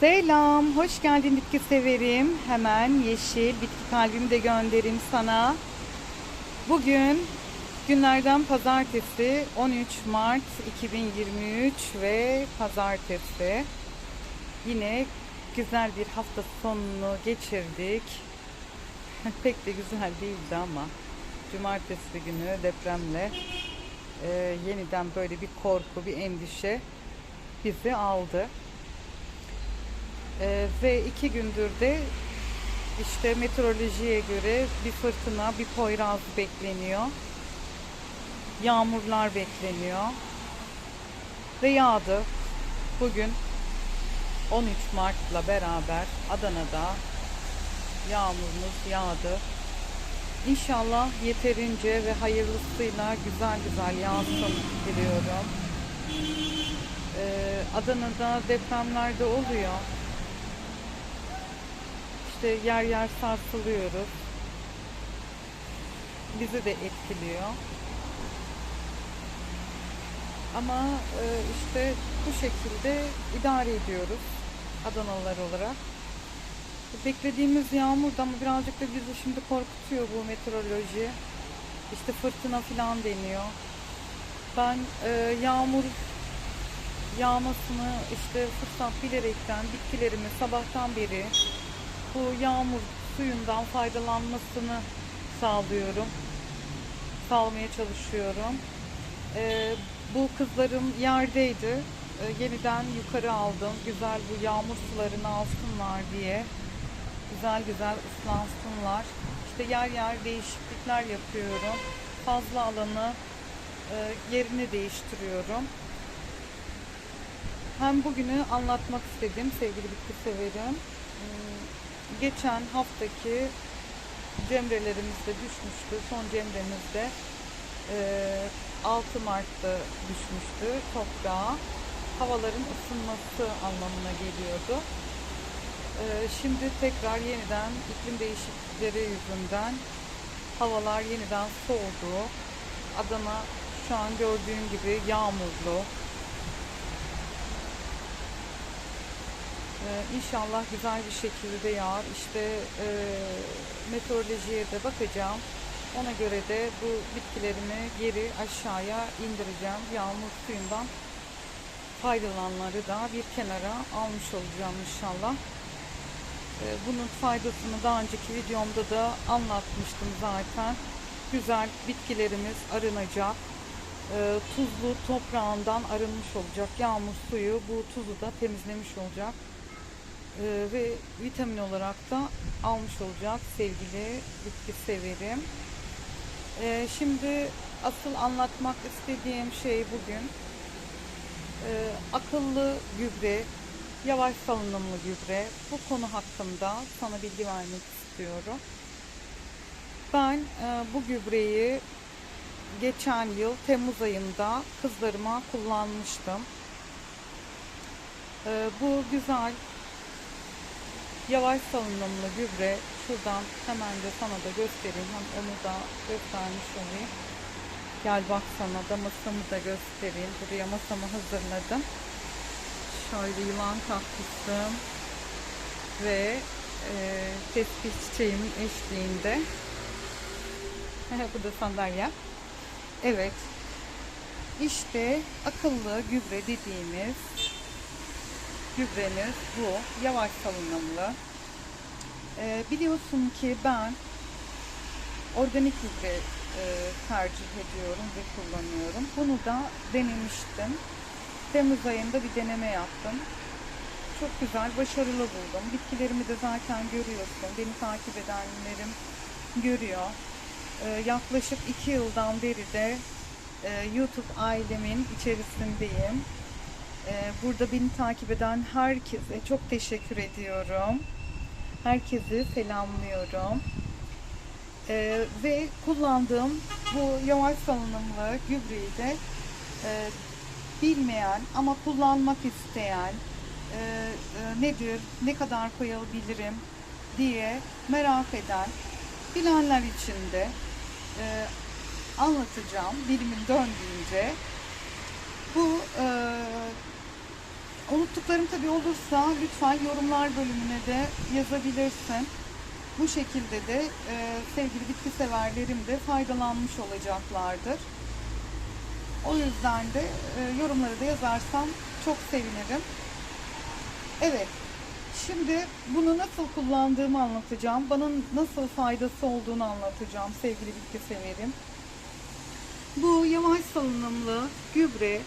Selam, hoş geldin bitki severim. Hemen yeşil bitki kalbimi de göndereyim sana. Bugün günlerden pazartesi 13 Mart 2023 ve pazartesi. Yine güzel bir hafta sonunu geçirdik. Pek de güzel değildi ama cumartesi günü depremle e, yeniden böyle bir korku, bir endişe bizi aldı. Ee, ve iki gündür de işte meteorolojiye göre bir fırtına, bir poyraz bekleniyor. Yağmurlar bekleniyor. Ve yağdı. Bugün 13 Mart'la beraber Adana'da yağmurumuz yağdı. İnşallah yeterince ve hayırlısıyla güzel güzel yağsın diliyorum. Ee, Adana'da depremler de oluyor. İşte yer yer sarsılıyoruz. Bizi de etkiliyor. Ama e, işte bu şekilde idare ediyoruz Adanalılar olarak. Beklediğimiz yağmur da ama birazcık da bizi şimdi korkutuyor bu meteoroloji. İşte fırtına falan deniyor. Ben e, yağmur yağmasını işte fırsat bilerekten bitkilerimi sabahtan beri bu yağmur suyundan faydalanmasını sağlıyorum. Sağlamaya çalışıyorum. Ee, bu kızlarım yerdeydi. Ee, yeniden yukarı aldım. Güzel bu yağmur sularını alsınlar diye. Güzel güzel ıslansınlar. İşte yer yer değişiklikler yapıyorum. Fazla alanı e, yerini değiştiriyorum. Hem bugünü anlatmak istedim sevgili bitki severim. Geçen haftaki cemrelerimizde düşmüştü. Son cemremizde e, 6 Mart'ta düşmüştü toprağa. Havaların ısınması anlamına geliyordu. E, Şimdi tekrar yeniden iklim değişiklikleri yüzünden havalar yeniden soğudu. Adana şu an gördüğün gibi yağmurlu. Ee, inşallah güzel bir şekilde yağar. İşte e, meteorolojiye de bakacağım. Ona göre de bu bitkilerimi geri aşağıya indireceğim. Yağmur suyundan faydalananları da bir kenara almış olacağım inşallah. Ee, bunun faydasını daha önceki videomda da anlatmıştım zaten. Güzel bitkilerimiz arınacak. Ee, tuzlu toprağından arınmış olacak. Yağmur suyu bu tuzu da temizlemiş olacak. Ee, ve vitamin olarak da almış olacak sevgili bitki severim. Ee, şimdi asıl anlatmak istediğim şey bugün e, akıllı gübre, yavaş salınımlı gübre. Bu konu hakkında sana bilgi vermek istiyorum. Ben e, bu gübreyi geçen yıl Temmuz ayında kızlarıma kullanmıştım. E, bu güzel yavaş salınımlı gübre şuradan hemen de sana da göstereyim. Hem onu da göstermiş olayım. Gel bak sana da masamı da göstereyim. Buraya masamı hazırladım. Şöyle yılan kaktüsüm ve e, tespih çiçeğimin eşliğinde. Bu da sandalye. Evet. İşte akıllı gübre dediğimiz gübremiz bu. Yavaş salınımlı. Ee, biliyorsun ki ben organik gübre e, tercih ediyorum ve kullanıyorum. Bunu da denemiştim. Temmuz ayında bir deneme yaptım. Çok güzel, başarılı buldum. Bitkilerimi de zaten görüyorsun. Beni takip edenlerim görüyor. Ee, yaklaşık iki yıldan beri de e, YouTube ailemin içerisindeyim. Ee, Burada beni takip eden herkese çok teşekkür ediyorum. Herkesi selamlıyorum. Ee, ve kullandığım bu yavaş salınımlı gübreyi de e, bilmeyen ama kullanmak isteyen e, e, nedir, ne kadar koyabilirim diye merak eden bilenler için de e, anlatacağım dilimin döndüğünce. Bu e, unuttuklarım tabii olursa lütfen yorumlar bölümüne de yazabilirsin. Bu şekilde de e, sevgili bitki severlerim de faydalanmış olacaklardır. O yüzden de e, yorumları da yazarsan çok sevinirim. Evet. Şimdi bunu nasıl kullandığımı anlatacağım. Bana nasıl faydası olduğunu anlatacağım sevgili bitki severim. Bu yavaş salınımlı gübre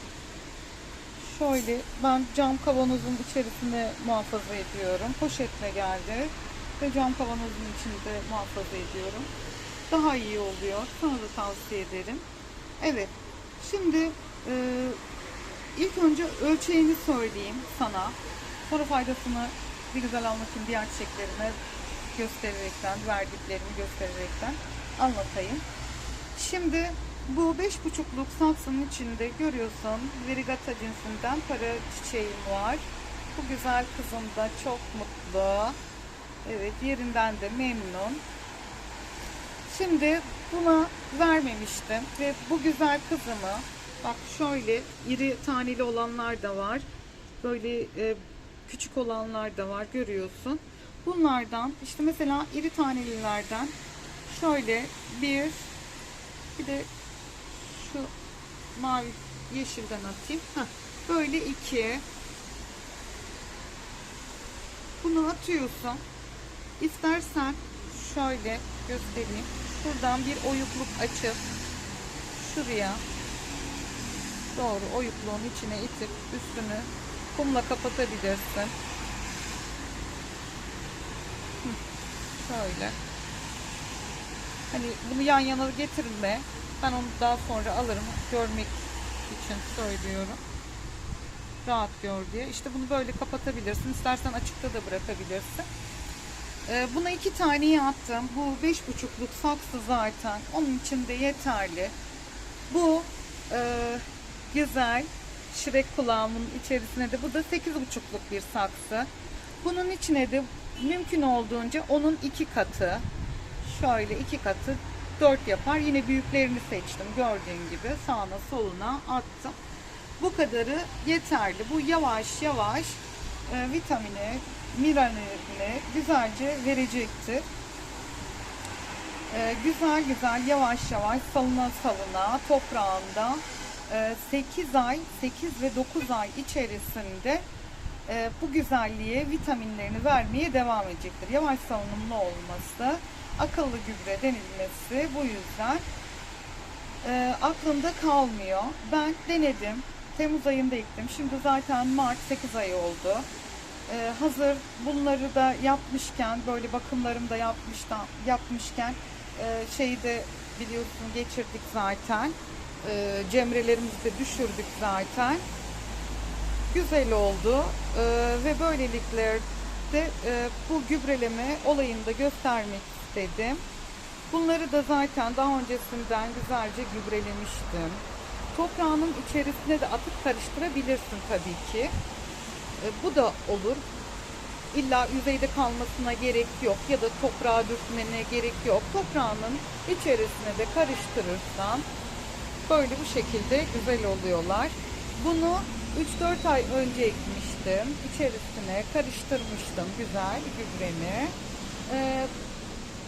şöyle ben cam kavanozun içerisine muhafaza ediyorum. Poşetle geldi ve cam kavanozun içinde muhafaza ediyorum. Daha iyi oluyor. Sana da tavsiye ederim. Evet. Şimdi e, ilk önce ölçeğini söyleyeyim sana. Sonra faydasını bir güzel anlatayım diğer çiçeklerime göstererekten, verdiklerimi göstererekten anlatayım. Şimdi bu beş buçukluk saksının içinde görüyorsun verigata cinsinden para çiçeğim var. Bu güzel kızım da çok mutlu. Evet yerinden de memnun. Şimdi buna vermemiştim ve bu güzel kızımı bak şöyle iri taneli olanlar da var. Böyle e, küçük olanlar da var görüyorsun. Bunlardan işte mesela iri tanelilerden şöyle bir bir de şu mavi yeşilden atayım. Heh, böyle iki. Bunu atıyorsun. İstersen şöyle göstereyim. Buradan bir oyukluk açıp şuraya doğru oyukluğun içine itip üstünü kumla kapatabilirsin. Şöyle. Hani bunu yan yana getirme. Ben onu daha sonra alırım. Görmek için söylüyorum. Rahat gör diye. İşte bunu böyle kapatabilirsin. İstersen açıkta da bırakabilirsin. Ee, buna iki tane attım. Bu beş buçukluk saksı zaten. Onun için de yeterli. Bu e, güzel şirek kulağımın içerisine de bu da sekiz buçukluk bir saksı. Bunun içine de mümkün olduğunca onun iki katı şöyle iki katı dört yapar. Yine büyüklerini seçtim gördüğün gibi sağına soluna attım. Bu kadarı yeterli. Bu yavaş yavaş e, vitamini, mineralini güzelce verecektir. E, güzel güzel yavaş yavaş salına salına toprağında e, 8 ay, 8 ve 9 ay içerisinde e, bu güzelliğe vitaminlerini vermeye devam edecektir. Yavaş salınımlı olması, akıllı gübre denilmesi bu yüzden e, aklımda kalmıyor. Ben denedim. Temmuz ayında ektim. Şimdi zaten Mart 8 ay oldu. E, hazır bunları da yapmışken, böyle bakımlarımı da yapmıştan, yapmışken e, şeyi de biliyorsun geçirdik zaten. E, cemrelerimizi de düşürdük zaten güzel oldu Ee, ve böylelikle de e, bu gübreleme olayını da göstermek istedim. Bunları da zaten daha öncesinden güzelce gübrelemiştim. Toprağının içerisine de atıp karıştırabilirsin tabii ki. Ee, bu da olur. İlla yüzeyde kalmasına gerek yok ya da toprağa dökmene gerek yok. Toprağının içerisine de karıştırırsan böyle bu şekilde güzel oluyorlar. Bunu 3-4 ay önce ekmiştim. İçerisine karıştırmıştım güzel gübremi. Ee,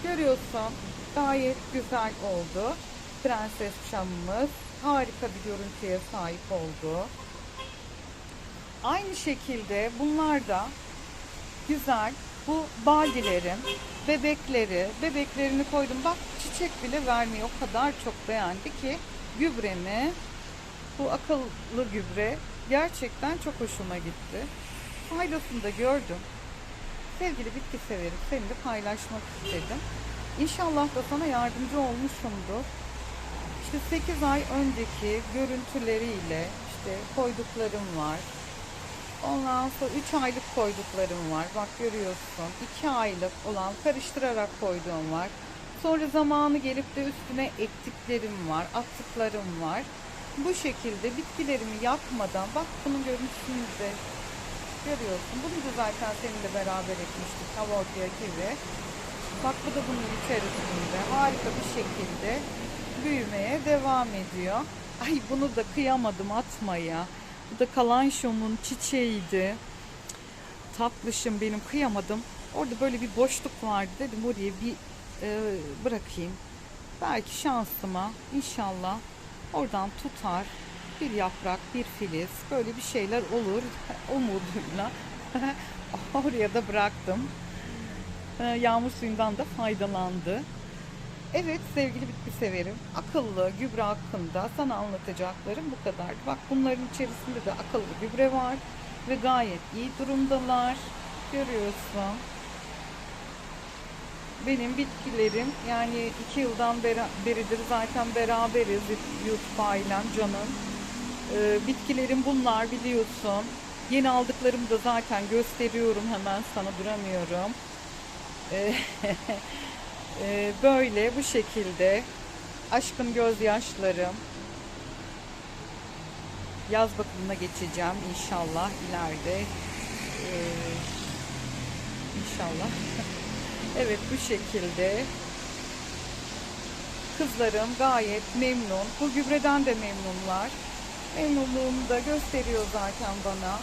görüyorsun gayet güzel oldu. Prenses şamımız harika bir görüntüye sahip oldu. Aynı şekilde bunlar da güzel. Bu baldilerim, bebekleri, bebeklerini koydum. Bak çiçek bile vermiyor. O kadar çok beğendi ki gübremi bu akıllı gübre gerçekten çok hoşuma gitti. Faydasını da gördüm. Sevgili bitki severim, seninle paylaşmak istedim. İnşallah da sana yardımcı olmuşumdur. İşte 8 ay önceki görüntüleriyle işte koyduklarım var. Ondan sonra 3 aylık koyduklarım var. Bak görüyorsun. 2 aylık olan karıştırarak koyduğum var. Sonra zamanı gelip de üstüne ektiklerim var, attıklarım var. Bu şekilde bitkilerimi yakmadan, bak bunun görüntüsünü de görüyorsun. Bunu da zaten seninle beraber ekmiştik havortiya gibi. Bak bu da bunun içerisinde harika bir şekilde büyümeye devam ediyor. Ay bunu da kıyamadım atmaya. Bu da kalanşomun çiçeğiydi. Tatlışım benim kıyamadım. Orada böyle bir boşluk vardı dedim oraya bir e, bırakayım. Belki şansıma inşallah oradan tutar bir yaprak, bir filiz böyle bir şeyler olur umuduyla oraya da bıraktım. E, Yağmur suyundan da faydalandı. Evet sevgili bitki severim. Akıllı gübre hakkında sana anlatacaklarım bu kadar. Bak bunların içerisinde de akıllı gübre var ve gayet iyi durumdalar. Görüyorsun. Benim bitkilerim yani iki yıldan beri- beridir zaten beraberiz YouTube ailem canım. Ee, bitkilerim bunlar biliyorsun. Yeni aldıklarımı da zaten gösteriyorum hemen sana duramıyorum. Ee, Ee, böyle bu şekilde aşkın gözyaşlarım yaz bakımına geçeceğim inşallah ileride Ee, inşallah evet bu şekilde kızlarım gayet memnun bu gübreden de memnunlar memnunluğunu da gösteriyor zaten bana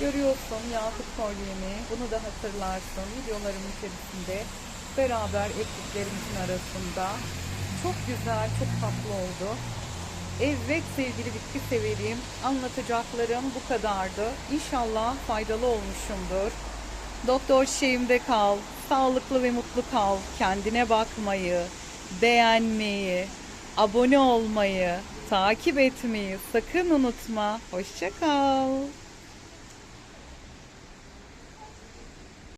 görüyorsun Yakup kolyemi bunu da hatırlarsın videolarım içerisinde beraber ektiklerimizin arasında. Çok güzel, çok tatlı oldu. Evet sevgili bitki severim. Anlatacaklarım bu kadardı. İnşallah faydalı olmuşumdur. Doktor şeyimde kal. Sağlıklı ve mutlu kal. Kendine bakmayı, beğenmeyi, abone olmayı, takip etmeyi sakın unutma. Hoşça kal.